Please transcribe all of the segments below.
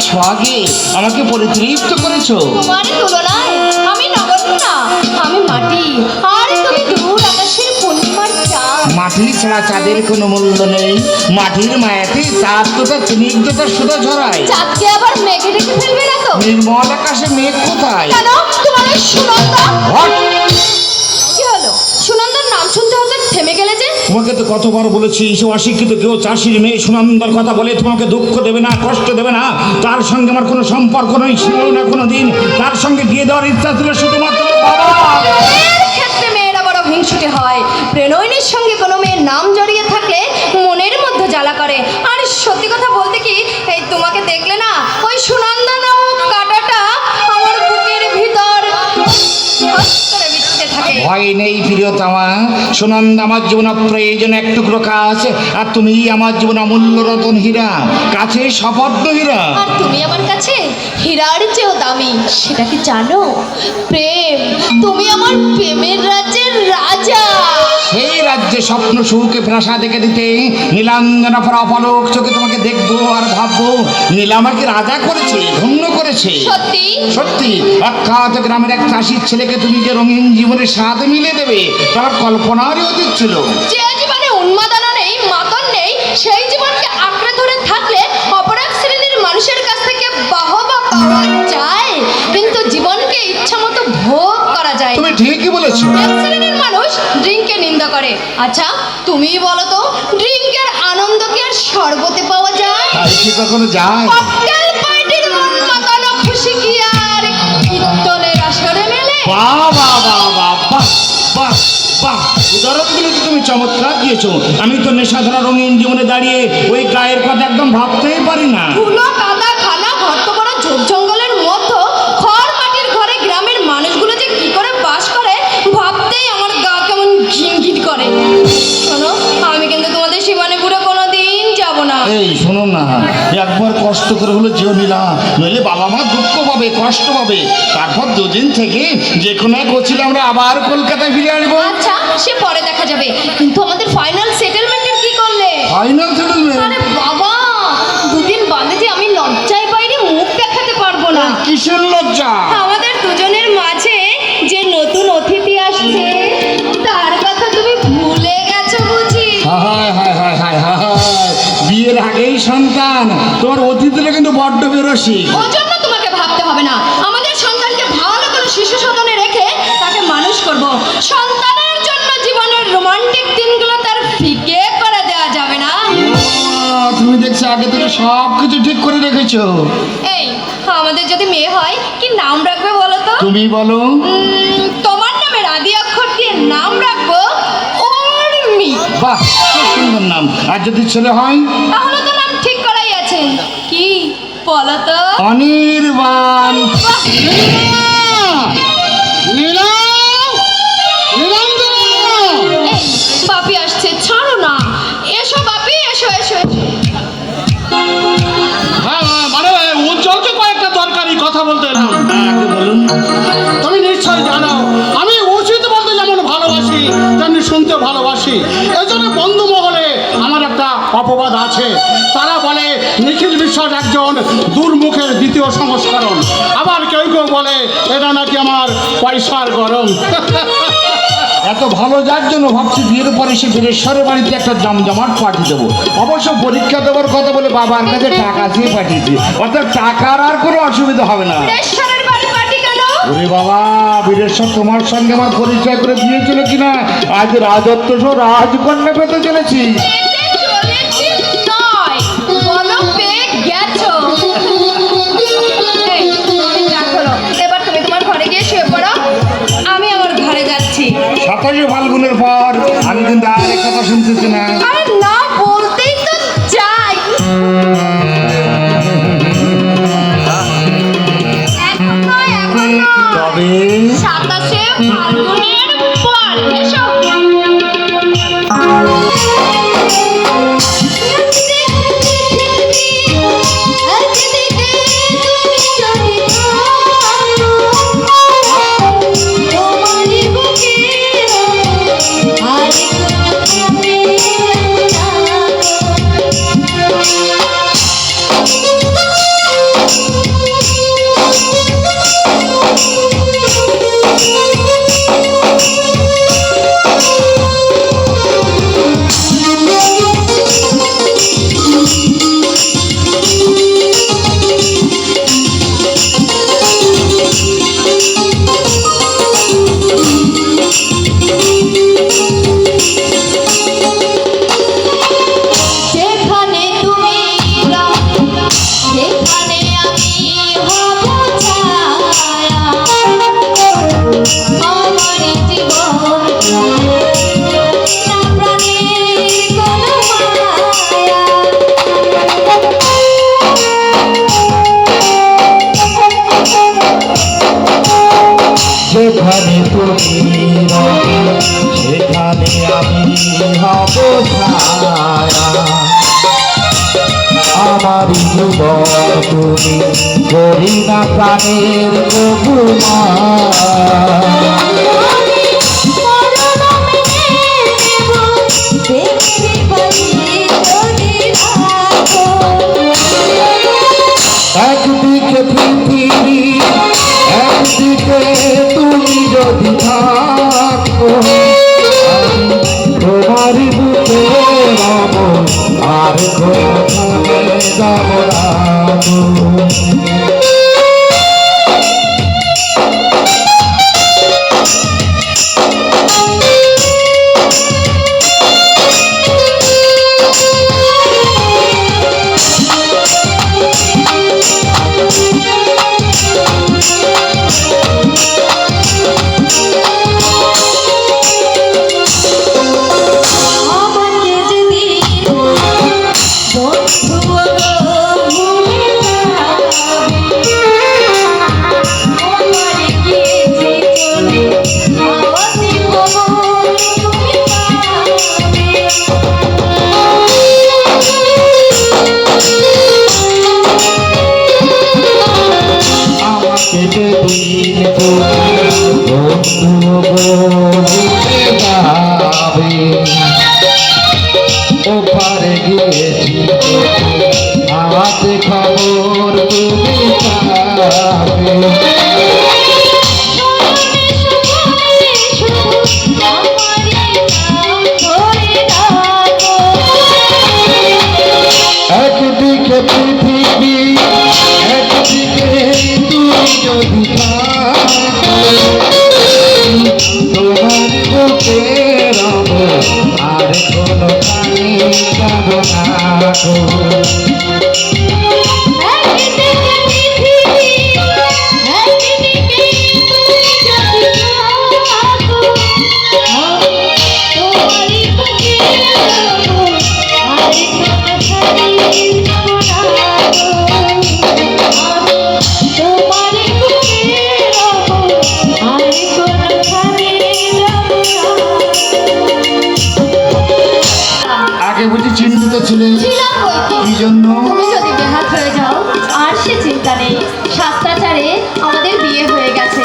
সোহাগে আমাকে পরিতৃপ্ত করেছ। তোমার তুলনায় আমি নগণ্য না আমি মাটি। আর তুমি দূর আকাশের পূর্ণিমার চাঁদ। মাটি ছাড়া চাঁদের কোনো মূল্য নেই। মাটির মায়াতে চাঁদ তো তার স্নিগ্ধতার সুদা ঝরায় চাঁদকে আবার মেঘে ঢেকে ফেলবে না তো? নির্মল আকাশে মেঘ কোথায়? কেন? তোমার সুনন্দা? থেমে গেলে যে? তোমাকে তো কতবার বলেছি সে অশিক্ষিত কেউ চাষির মেয়ে সুনন্দর কথা বলে তোমাকে দুঃখ দেবে না কষ্ট দেবে না। তার সঙ্গে আমার কোনো সম্পর্ক নেই ছিল না কোনো দিন তার সঙ্গে বিয়ে দেওয়ার ইচ্ছা ছিল শুধুমাত্র বাবা। ক্ষেত্রে মেয়েরা বড় হিংসুটে হয়। প্রণয়নের সঙ্গে কোনো মেয়ের নাম জড়িয়ে থাকলে মনের মধ্যে জ্বালা করে। আর সত্যি কথা বলতে কি এই তোমাকে ভয় নেই প্রিয়তমা সুনন্দ, আমার জীবন প্রয়োজন এক টুকরো কাজ, আর তুমি আমার জীবন অমূল্য রতন হীরা, কাছে সপদ্ম হীরা। আর তুমি আমার কাছে হীরার চেয়েও দামি, সেটা কি জানো? প্রেম, তুমি আমার প্রেমের রাজ্যের রাজা সেই রাজ্যে স্বপ্ন সুখে প্রাসা দেখে দিতে নীলাঞ্জনা পর অপলোক চোখে তোমাকে দেখব আর ভাববো নীল আমাকে রাজা করেছে ধন্য করেছে। সত্যি? সত্যি। অখ্যাত গ্রামের এক চাষির ছেলেকে তুমি যে রঙিন জীবনের স্বাদ মিলে দেবে তার কল্পনারই অতীত ছিল। যে জীবনে উন্মাদনা নেই মাতন নেই সেই জীবনকে আঁকড়ে ধরে থাকলে অপরাধ শ্রেণির মানুষের কাছ থেকে বাহবা পাওয়া যায়। কিন্তু জীবনকে ইচ্ছা মতো ভোগ করা যায়। তুমি ঠিকই বলেছ। এক শ্রেণির মানুষ ড্রিঙ্কে করে। আচ্ছা তুমিই বলো তো ড্রিঙ্কের আনন্দ কি আর শরবতে পাওয়া যায়? তাই কি কখনো যায়? ককটেল পার্টির মন মাতানো খুশি কি আর কীর্তনের আসরে মেলে? বাহ বাহ বাহ বাহ বাহ। বাহ বাহ উদাহরণগুলো তো তুমি চমৎকার দিয়েছ? আমি তো নেশাধরা রঙিন জীবনে দাঁড়িয়ে ওই গায়ের কথা একদম ভাবতেই পারি না। কষ্ট করে হলো যেও নিলাম নইলে বাবা মা দুঃখ পাবে কষ্ট পাবে। তারপর দুদিন থেকে যে কোনো এক হচ্ছিল আমরা আবার কলকাতায় ফিরে আসব। আচ্ছা সে পরে দেখা যাবে। কিন্তু আমাদের ফাইনাল সেটেলমেন্টের কি করলে? ফাইনাল সেটেলমেন্ট আরে বাবা দুদিন বাদে যে আমি লজ্জায় বাইরে মুখ দেখাতে পারব না। কিসের লজ্জা? বিয়ের আগেই সন্তান। তোমার অতিথিরা কিন্তু বড্ড বেরসি। ওর জন্য তোমাকে ভাবতে হবে না। আমাদের সন্তানকে ভালো করে শিশু সদনে রেখে তাকে মানুষ করব। সন্তানের জন্য জীবনের রোমান্টিক দিনগুলো তার ফিকে করে দেওয়া যাবে না। তুমি দেখছ আগে থেকে সব কিছু ঠিক করে রেখেছো। এই আমাদের যদি মেয়ে হয় কি নাম রাখবে বলো তো? তুমি বলো। উম, উর্মি বাহ খুব সুন্দর নাম। আর যদি ছেলে হয়? তাহলে তো নাম ঠিক করাই আছে। কি? বলো তো। অনির্বাণ। এই বাপি আসছে ছাড়ো না। এসো বাপি এসো এসো এসো। হ্যাঁ হ্যাঁ, উজ্জ্বলকে কয়েকটা দরকারি কথা বলতে বলুন। ভালোবাসি। এজন্য বন্ধু মহলে আমার একটা অপবাদ আছে। তারা বলে নিখিল বিশ্বাস একজন দুর্মুখের দ্বিতীয় সংস্করণ। আবার কেউ কেউ বলে এটা নাকি আমার পয়সার গরম। এত ভালো যার জন্য ভাবছি বিয়ের পরে সে বীরেশ্বরের বাড়িতে একটা জমজমাট পাঠিয়ে দেবো। অবশ্য পরীক্ষা দেওয়ার কথা বলে বাবার কাছে টাকা দিয়ে পাঠিয়েছি অর্থাৎ টাকার আর কোনো অসুবিধা হবে না। ওরে বাবা তোমার সঙ্গে আমার পরিচয় করে দিয়েছিল কিনা? আজ রাজত্ব রাজকন্যা পেতে চলেছি। আমি হব আমার জীবন তুমি করি না প্রাণের কবুমা যাব খবর তুমি পাবে। একদিকে পৃথিবী, একদিকে তুমি যদি তোমার বুকে রব আর কোনো প্রাণী যাব না ছিলাম বৈকি। কি জন্য? তুমি যদি বেহাত হয়ে যাও আর সে চিন্তা নেই। শাস্ত্রাচারে আমাদের বিয়ে হয়ে গেছে।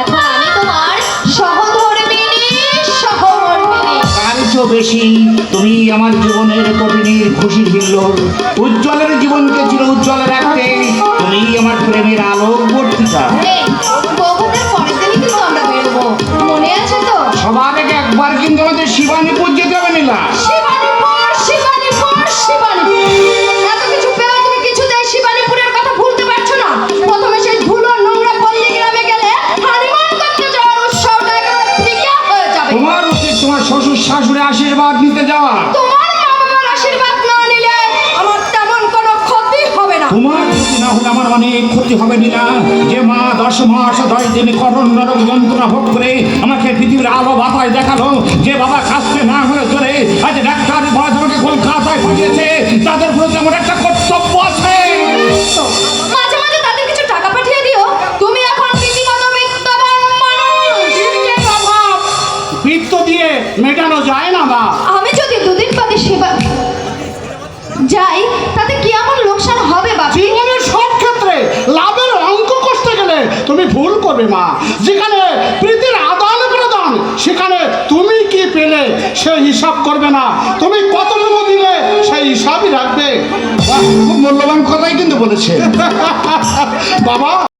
এখন আমি তোমার সহধর্মিনী সহমর্মিনী তার চেয়েও বেশি তুমি আমার জীবনের কঠিনের খুশি ছিল উজ্জ্বলের জীবনকে চির উজ্জ্বল রাখতে তুমি আমার প্রেমের আলোক বর্তিকা। অনেক ক্ষতি হবে না যে মা দশ মাস দশ দিন কঠোর নরক যন্ত্রণা ভোগ করে আমাকে পৃথিবীর আলো বাতায় দেখাল, যে বাবা কাজকে না হলে চলে, আজ ডাক্তার বড় কলকাতায় পাঠিয়েছে, তাদের প্রতি আমার একটা করবে মা। যেখানে প্রীতির আদান প্রদান, সেখানে তুমি কি পেলে সে হিসাব করবে না। তুমি কত কতটুকু দিলে সেই হিসাবই রাখবে। খুব মূল্যবান কথাই কিন্তু বলেছে। বাবা